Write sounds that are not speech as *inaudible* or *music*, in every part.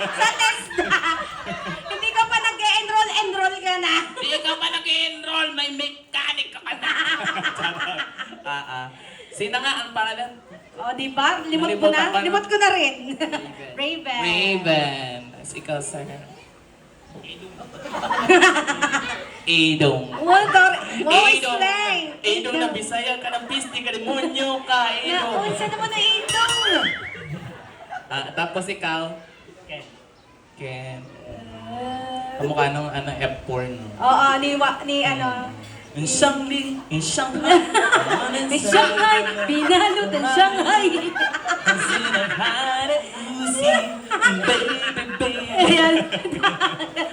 Sa TESDA. Hindi ka pa nag-enroll, enroll ka na. Hindi ka pa nag-enroll, may mechanic ka pa na. *laughs* Ah, ah. Sino nga ang pangalan? O, di ba? Limot ko Nalimutan na. Limot ko na rin. Raven. Raven. Tapos ikaw, sir. Idong. Wow, Dor. Wow, explain. Idong na Bisaya ka ng pisti ka, demonyo ka, Na, Idong. uy, saan naman na itong? Ah, tapos ikaw? Ken. Ken. Kamukha nung ano, F4 no? Oo, ni, wa, ni ano. In Shanghai, in Shanghai, *laughs* Ni Shanghai, binalot ang Shanghai. *laughs* Ayan. Ah, *laughs* ah.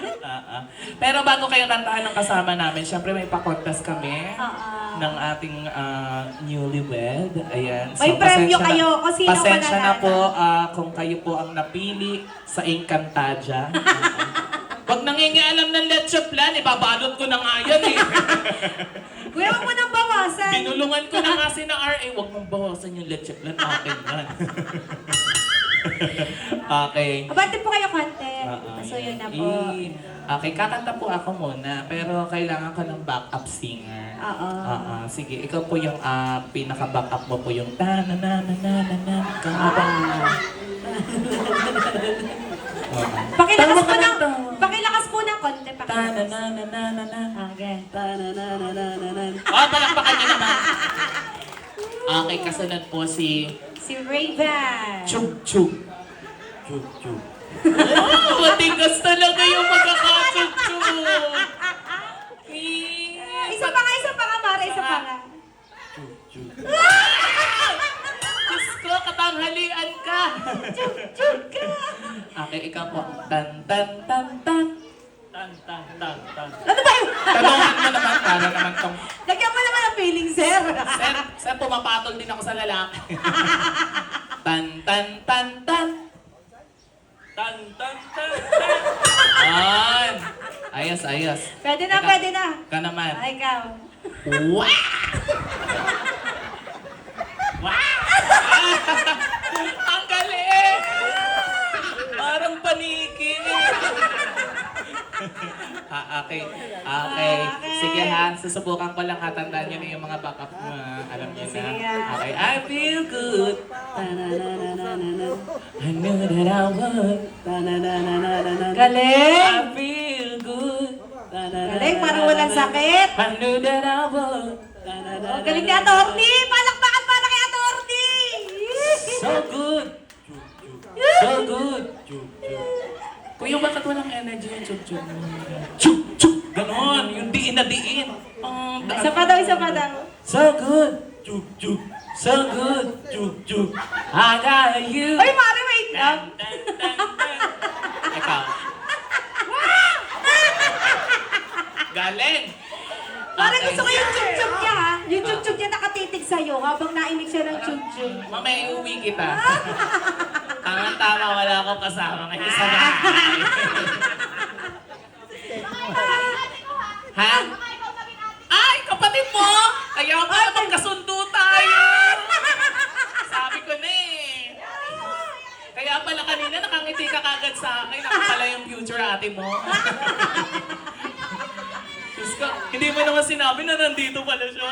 Pero bago kayo kantahan ng kasama namin, syempre may pa-contest kami Oo. ng ating ah, newlywed. Ayan. May premyo pasensya na- kayo kung sino Pasensya na mananalo. po ah, kung kayo po ang napili sa Encantadia. Pag *laughs* nangingialam ng leche plan, ibabalot ko na nga yan eh. *laughs* Kuya, huwag mo nang bawasan. Binulungan ko na nga *laughs* si na RA, huwag mong bawasan yung leche plan, akin yan. okay. Abante po kayo konti. Oo, So, yun na po. Eh, Okay, kakanta po ako muna, pero kailangan ko ng backup singer. Oo. Oo, sige, ikaw po yung ah, pinaka-backup mo po yung ta na na na na na na Pakilakas Tawa po ka ng, ng tawa. pakilakas po ng konti. Ta na Pakilakas. na na na na na Ah, again. Oh, palakpakan niyo naman. Okay, kasunod po si Si Raven. Chug Chug. Chug Chug. Oh, matigas talaga yung magkakachug Chug. Isa pa nga, isa pa nga, Mara, isa pa nga. Diyos ko, katanghalian ka. Chug ka. Okay, ikaw po. Tan, tan, tan, tan. Tan, tan, tan, tan. Ano ba yun? Tanungan mo naman, para naman tong... Lagyan mo naman ang feeling, sir. Sir, sir, pumapatol din ako sa lalaki. tan, tan, tan, tan. Tan, tan, tan, tan. Yan. Ayos, ayos. Pwede na, Ikaw. pwede na. Ka naman. Ay, ikaw. Wow! Wow! Ang galing! Parang paniki. Ah, okay. Okay. Sige ha, susubukan ko lang ha. Tandaan nyo na yung mga backup mo. ha. Alam nyo na. Okay. I feel good. Ta-na-na-na-na-na. I knew that I would. Ta-na-na-na-na-na. Galing! I feel good. Galing, parang walang sakit. I knew that I would. Oh, galing ni Atorni! Palakpakan para kay Atorni! So good. So good. Kuya, bakit walang energy yung chug-chug mo? Chug-chug! Ganon! Yung diin na diin. Oh, Isa pa daw, isa pa daw. So good. Chug-chug. So good. Chug-chug. I got you. Uy, Mari, wait lang. Ikaw. Galing! Okay. gusto ko yung chug-chug niya, ha? Yung chug-chug niya nakatitig sa'yo habang nainig siya ng chug-chug. Mamaya iuwi kita. Tama-tama, wala akong kasama ngayon sa bahay. *laughs* ha? Ay, kapatid mo! Kaya pala magkasundo tayo! Sabi ko na eh. Kaya pala kanina nakangiti ka kagad sa akin. Ako pala yung future ate mo. *laughs* Diyos ko, hindi mo naman sinabi na nandito pala siya.